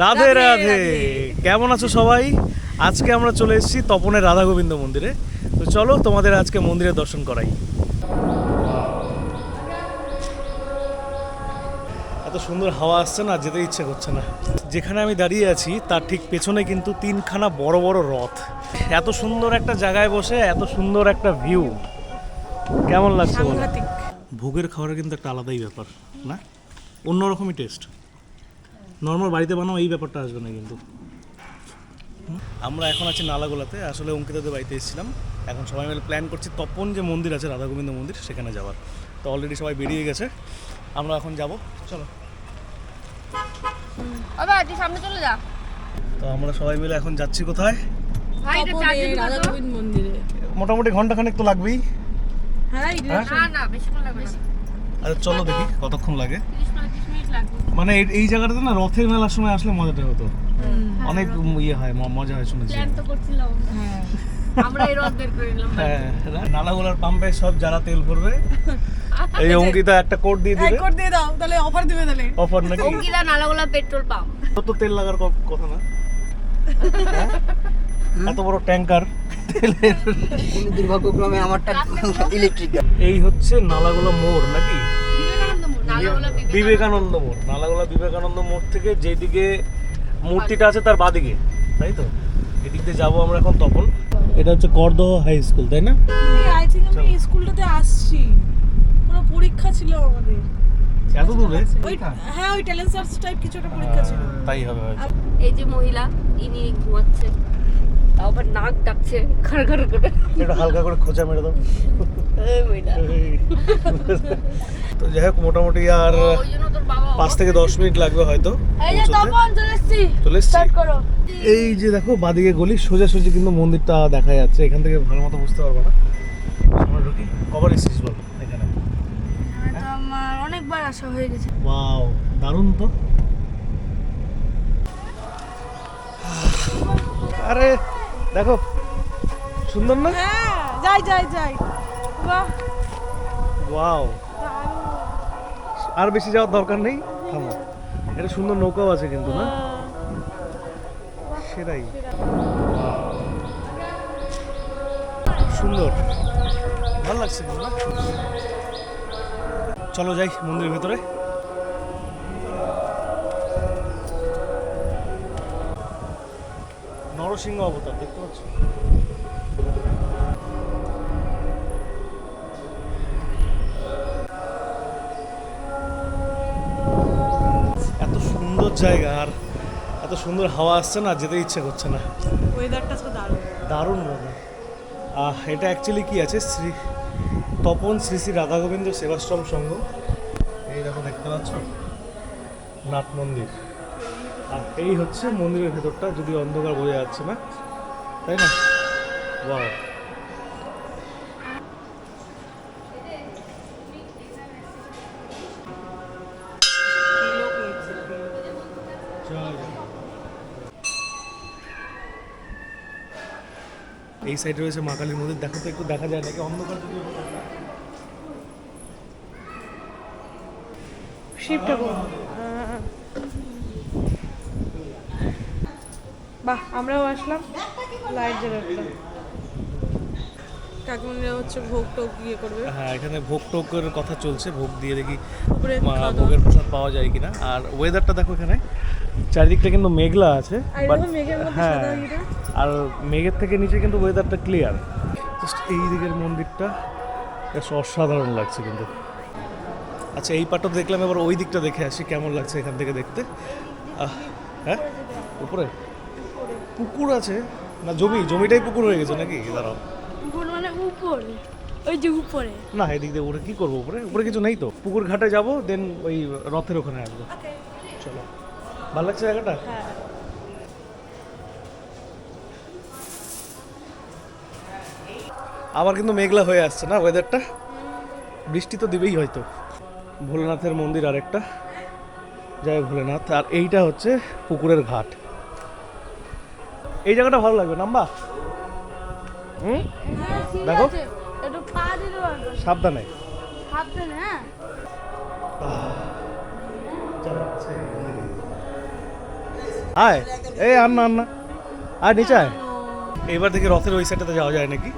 রাধে রাধে। কেমন আছো সবাই? আজকে আমরা চলে এসেছি তপনের রাধা গোবিন্দ মন্দিরে। তো চলো তোমাদের আজকে মন্দিরে দর্শন করাই। এত সুন্দর হাওয়া আসছে না যেতে ইচ্ছে করছে না। যেখানে আমি দাঁড়িয়ে আছি তার ঠিক পেছনে কিন্তু তিনখানা বড় বড় রথ। এত সুন্দর একটা জায়গায় বসে এত সুন্দর একটা ভিউ কেমন লাগছে ভোগের খাবারের কিন্তু একটা আলাদাই ব্যাপার না? অন্যরকমই টেস্ট নর্মাল বাড়িতে বানাও এই ব্যাপারটা আসবে না কিন্তু। আমরা এখন আছি নালাগোলাতে। আসলে অঙ্কিতাদের বাড়িতে এসেছিলাম। এখন সবাই মিলে প্ল্যান করছি তপন যে মন্দির আছে রাধা গোবিন্দ মন্দির সেখানে যাওয়ার। তো অলরেডি সবাই বেরিয়ে গেছে। আমরা এখন যাব। চলো। তুই সামনে চলে যা। তো আমরা সবাই মিলে এখন যাচ্ছি কোথায়? মোটামুটি ঘণ্টা তপনে চার্জিং রাধা কত গোবিন্দ মন্দিরে। মোটামুটি ঘন্টাখানেক তো লাগবেই। হ্যাঁ হ্যাঁ? না না বেশিক্ষণ লাগবে আচ্ছা চলো দেখি কতক্ষণ লাগে। মানে এই- এই জায়গাটাতে না রথের মেলার সময় আসলে মজাটা হতো। অনেক ইয়ে হয় মজা হয় শুনেছি। প্ল্যান তো করছিলাম। হ্যাঁ। নিলাম। হ্যাঁ নালাগোলার পাম্পে সব যারা তেল ভরবে এই অঙ্কিতা একটা কোড দিয়ে দিবে। কোড দিয়ে দাও তাহলে অফার দিবে তাহলে। অফার নাকি? Ankita Nalagola petrol pump. কত তেল লাগার কথা না। হ্যাঁ? এত বড় ট্যাঙ্কার। দুর্ভাগ্যক্রমে আমারটা ইলেকট্রিক। এই হচ্ছে নালাগোলা মোড় নাকি? বিবেকানন্দ মোড়। নালাগোলা বিবেকানন্দ মোড় থেকে যেদিকে মূর্তিটা আছে তার বাদিকে তাই তো? এদিক দিয়ে যাব আমরা এখন তখন। এটা হচ্ছে করদহ হাই স্কুল তাই না? আই থিঙ্ক আমি এই স্কুলটাতে আসছি। কোনো পরীক্ষা ছিল আমাদের। এত দূরে? ওই হ্যাঁ ওই ট্যালেন্ট সার্চ টাইপ কিছু একটা পরীক্ষা ছিল। তাই হবে এই যে মহিলা ইনি ঘুমাচ্ছে তাও আবার নাক ডাকছে ঘর ঘর করে। একটু হালকা করে খোঁচা মেরে দাও। তো যাই হোক মোটামুটি আর পাঁচ থেকে দশ মিনিট লাগবে হয়তো। চলে এই যে দেখো বাদিকে গলি সোজাসুজি কিন্তু মন্দিরটা দেখা যাচ্ছে। এখান থেকে ভালো মতো বুঝতে পারব না। আমরা ঢুকি। কবার এসেছিস বল এখানে? আমার অনেকবার আসা হয়ে গেছে। ওয়াও দারুণ তো। আরে দেখো সুন্দর না? হ্যাঁ যাই যাই যাই। বাহ। ওয়াও। আর বেশি যাওয়ার দরকার নেই? থামো। এটা সুন্দর নৌকাও আছে কিন্তু না? সেটাই। সুন্দর। ভালো লাগছে চলো যাই মন্দিরের ভেতরে। নরসিংহ অবতার দেখতে পাচ্ছ? এত সুন্দর জায়গা আর এত সুন্দর হাওয়া আসছে না যেতে ইচ্ছে করছে না। ওয়েদারটা তো দারুণ। দারুণ আহ, এটা অ্যাকচুয়ালি কি আছে? শ্রী তপন শ্রী শ্রী রাধা গোবিন্দ সেবাশ্রম সংঘ। এই দেখো দেখতে পাচ্ছ? নাট মন্দির। আর এই হচ্ছে মন্দিরের ভেতরটা যদি অন্ধকার বোঝা যাচ্ছে না। তাই না? বাহ এই সাইডে রয়েছে মা কালীর মন্দির। দেখো তো, একটু দেখা যায় নাকি? অন্ধকার যদি শিব বাহ আমরাও আসলাম। লাইট জ্বালালাম কাকিমণিরা হচ্ছে ভোগ টোগ ইয়ে করবে। হ্যাঁ এখানে ভোগ টোকের কথা চলছে ভোগ দিয়ে দেখি। ভোগের প্রসাদ পাওয়া যায় কিনা। আর ওয়েদারটা দেখো এখানে চারিদিকটা কিন্তু মেঘলা আছে হ্যাঁ আর মেঘের থেকে নিচে কিন্তু ওয়েদারটা ক্লিয়ার জাস্ট এই দিকের মন্দিরটা বেশ অসাধারণ লাগছে কিন্তু। আচ্ছা এই পাটটা দেখলাম এবার ওই দিকটা দেখে আসি কেমন লাগছে এখান থেকে দেখতে। আহ, হ্যাঁ উপরে? পুকুর আছে? না জমি জমিটাই পুকুর হয়ে গেছে নাকি? দাঁড়াও। উপর মানে উপরে ওই যে উপরে। না এদিক দিয়ে উপরে কি করব উপরে? উপরে কিছু নেই তো। পুকুর ঘাটে যাব দেন ওই রথের ওখানে আসব। চলো। ভালো লাগছে জায়গাটা? হ্যাঁ। আবার কিন্তু মেঘলা হয়ে আসছে না ওয়েদারটা বৃষ্টি তো দিবেই হয়তো। ভোলেনাথের মন্দির আরেকটা। জয় ভোলেনাথ আর এইটা হচ্ছে পুকুরের ঘাট। এই জায়গাটা ভালো লাগবে নাম্বা? হুম? দেখো। সাবধানে। ভাবছেন হ্যাঁ? আয় এই আন না আন না। আর নিচে আয়। এবার দেখি রথের ওই সাইডটাতে যাওয়া যায় নাকি?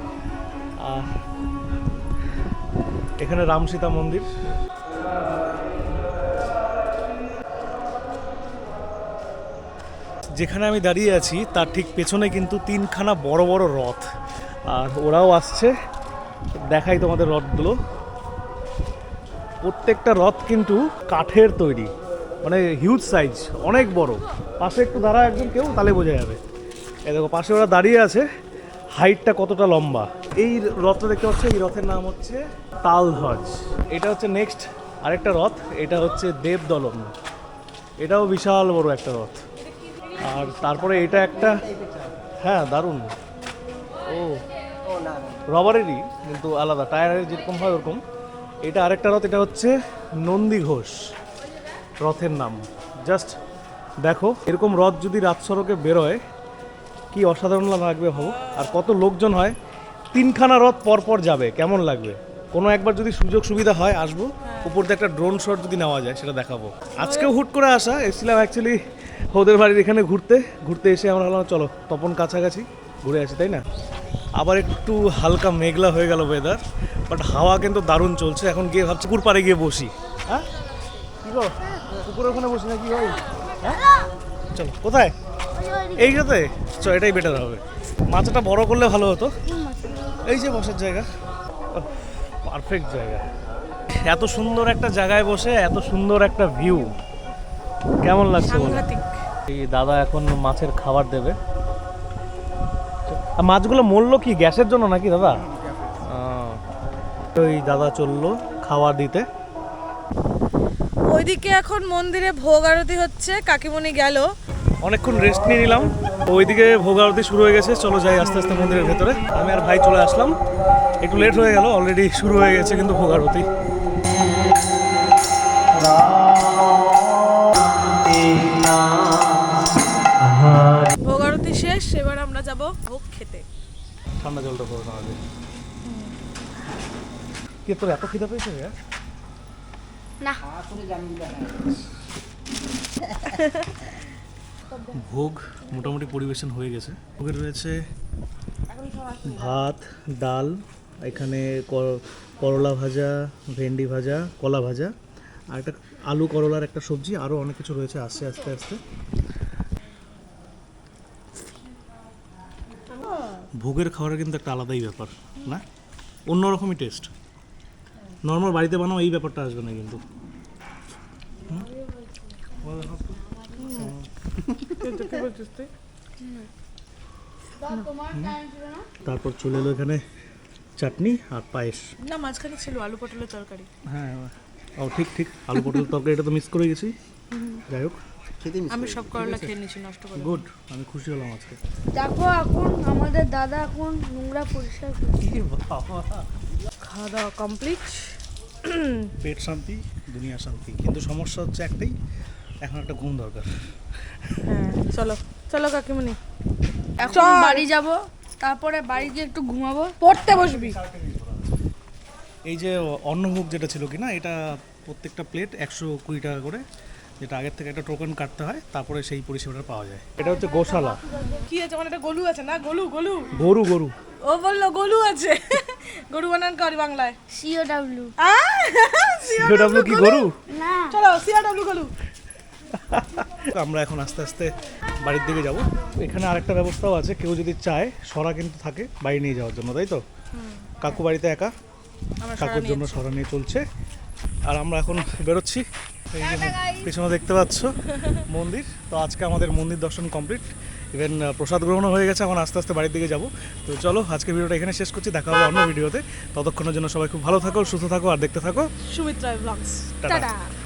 এখানে রাম সীতা মন্দির। যেখানে আমি দাঁড়িয়ে আছি, তার ঠিক পেছনে কিন্তু তিনখানা বড় বড় রথ। আর ওরাও আসছে। দেখাই তোমাদের রথগুলো। প্রত্যেকটা রথ কিন্তু কাঠের তৈরি। মানে হিউজ সাইজ অনেক বড়। পাশে একটু দাঁড়া একজন কেউ, তাহলে বোঝা যাবে। এ দেখো, পাশে ওরা দাঁড়িয়ে আছে। হাইটটা কতটা লম্বা। এই রথটা দেখতে পাচ্ছ, এই রথের নাম হচ্ছে তালধ্বজ। এটা হচ্ছে নেক্সট আরেকটা রথ, এটা হচ্ছে দেবদলন এটাও বিশাল বড় একটা রথ। আর তারপরে এটা একটা হ্যাঁ দারুণ। ও, রবারেরই, কিন্তু আলাদা টায়ারের যেরকম হয় ওরকম। এটা আরেকটা রথ, এটা হচ্ছে নন্দী ঘোষ রথের নাম। জাস্ট দেখো, এরকম রথ যদি রাত সড়কে বেরোয়, কি অসাধারণ লাগবে ভাবো। আর কত লোকজন হয়, তিনখানা রথ পর পর যাবে, কেমন লাগবে? কোনো একবার যদি সুযোগ সুবিধা হয়, আসব। উপর দিয়ে একটা ড্রোন শট যদি নেওয়া যায়, সেটা দেখাবো। আজকেও হুট করে আসা, এসেছিলাম অ্যাকচুয়ালি ওদের বাড়ির এখানে ঘুরতে। ঘুরতে এসে আমরা ভাবলাম, চলো, তপন কাছাকাছি ঘুরে আসি, তাই না? আবার একটু হালকা মেঘলা হয়ে গেল ওয়েদার বাট হাওয়া কিন্তু দারুণ চলছে। এখন গিয়ে ভাবছি পুকুর পাড়ে গিয়ে বসি। হ্যাঁ? পুকুরের ওখানে বসি নাকি ভাই? হ্যাঁ? চলো, কোথায়? এইটাতে চ, এটাই বেটার হবে। মাথাটা বড় করলে ভালো হতো। এই যে বসার জায়গা। পারফেক্ট জায়গা। এত সুন্দর একটা জায়গায় বসে এত সুন্দর একটা ভিউ কেমন লাগছে এই দাদা এখন মাছের খাবার দেবে। আর মাছগুলো মরলো কি? গ্যাসের জন্য নাকি দাদা? ওই দাদা চলল খাবার দিতে। ওইদিকে এখন মন্দিরে ভোগ আরতি হচ্ছে কাকিমণি গেল। অনেকক্ষণ রেস্ট নিয়ে নিলাম। ওইদিকে ভোগ আরতি শুরু হয়ে গেছে। চলো যাই আস্তে আস্তে মন্দিরের ভেতরে। আমি আর ভাই চলে আসলাম। একটু লেট হয়ে গেল অলরেডি শুরু হয়ে গেছে কিন্তু ভোগ আরতি। ভোগ আরতি শেষ এবার আমরা যাব ভোগ খেতে। ঠান্ডা জলটা নেওয়া যায় কে তোর এত খিদে পেয়েছে? না। ভোগ মোটামুটি পরিবেশন হয়ে গেছে। ভোগের রয়েছে ভাত, ডাল, এখানে করলা ভাজা, ভেন্ডি ভাজা, কলা ভাজা, আর একটা আলু করলার একটা সবজি আরও অনেক কিছু রয়েছে আসছে আস্তে আস্তে। ভোগের খাবারের কিন্তু একটা আলাদাই ব্যাপার, না? অন্যরকমই টেস্ট নর্মাল বাড়িতে বানাও, এই ব্যাপারটা আসবে না কিন্তু। তারপর চলে এলো এখানে চাটনি আর পায়েস। না মাঝখানে ছিল আলু পটলের তরকারি। হ্যাঁ ও ঠিক ঠিক। আলু পটল তরকারিটা তো মিস করে গেছি। যাই হোক। আমি সব করলা খেয়ে নিয়েছি নষ্ট করে। গুড আমি খুশি হলাম আজকে। দেখো এখন আমাদের দাদা এখন নোংরা পরিষ্কার করছে। খাওয়া দাওয়া কমপ্লিট পেট শান্তি দুনিয়া শান্তি। কিন্তু সমস্যা হচ্ছে একটাই এখন একটা ঘুম দরকার। হ্যাঁ চলো চলো কাকিমণি। এখন বাড়ি যাব তারপরে বাড়ি গিয়ে একটু ঘুমাবো। পড়তে বসবি। এই যে অন্নভোগ যেটা ছিল কি না এটা প্রত্যেকটা প্লেট একশো কুড়ি টাকা করে যেটা আগের থেকে একটা টোকেন কাটতে হয় তারপরে সেই পরিষেবাটা পাওয়া যায়। এটা হচ্ছে গোশালা। কি আছে? মানে একটা গলু আছে না? গলু গলু। গরু গরু। ও বলল গলু আছে। গরু বানান করি বাংলায়? সিও ডাব্লিউ সিওডাব্লিউ কি গরু? না। চলো সিআরডব্লিউ গলু। আমরা এখন আস্তে আস্তে বাড়ির দিকে যাব। এখানে আরেকটা ব্যবস্থাও আছে কেউ যদি চায় সরা কিন্তু থাকে বাড়ি নিয়ে যাওয়ার জন্য তাই তো? কাকু বাড়িতে একা? কাকুর জন্য সরা নিয়ে চলছে। আর আমরা এখন বেরোচ্ছি। এই যে পেছনে দেখতে পাচ্ছ মন্দির। তো আজকে আমাদের মন্দির দর্শন কমপ্লিট ইভেন প্রসাদ গ্রহণও হয়ে গেছে এখন আস্তে আস্তে বাড়ির দিকে যাব। তো চলো আজকে ভিডিওটা এখানে শেষ করছি দেখা হবে অন্য ভিডিওতে। ততক্ষণের জন্য সবাই খুব ভালো থাকো সুস্থ থাকো আর দেখতে থাকো। Sumitra blogs tata. টাটা।